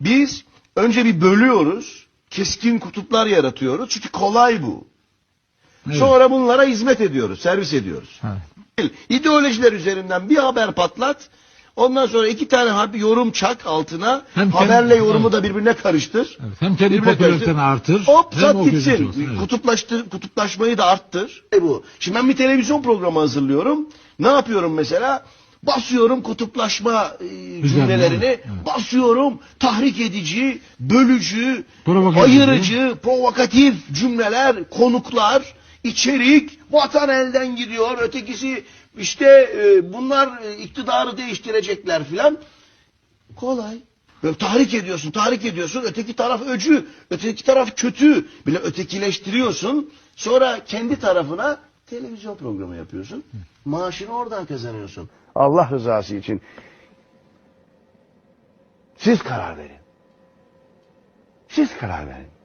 Biz önce bir bölüyoruz. Keskin kutuplar yaratıyoruz. Çünkü kolay bu. Evet. Sonra bunlara hizmet ediyoruz, servis ediyoruz. Ha. İdeolojiler üzerinden bir haber patlat. Ondan sonra iki tane haber yorum çak altına. Hem haberle kendi- yorumu evet. da birbirine karıştır. Evet, hem kendi popülariteni artır, Hop sat gitsin. evet. Kutuplaştır, kutuplaşmayı da arttır. E bu. Şimdi ben bir televizyon programı hazırlıyorum. Ne yapıyorum mesela? Basıyorum kutuplaşma e, cümlelerini. evet. Basıyorum tahrik edici, bölücü, Provokatif, ayırıcı, provokatif cümleler, konuklar, içerik, vatan elden gidiyor. Ötekisi işte e, bunlar e, iktidarı değiştirecekler filan. Kolay. Böyle tahrik ediyorsun, tahrik ediyorsun. Öteki taraf öcü, öteki taraf kötü. Bile ötekileştiriyorsun. Sonra kendi tarafına televizyon programı yapıyorsun. Maaşını oradan kazanıyorsun. Allah rızası için siz karar verin. Siz karar verin.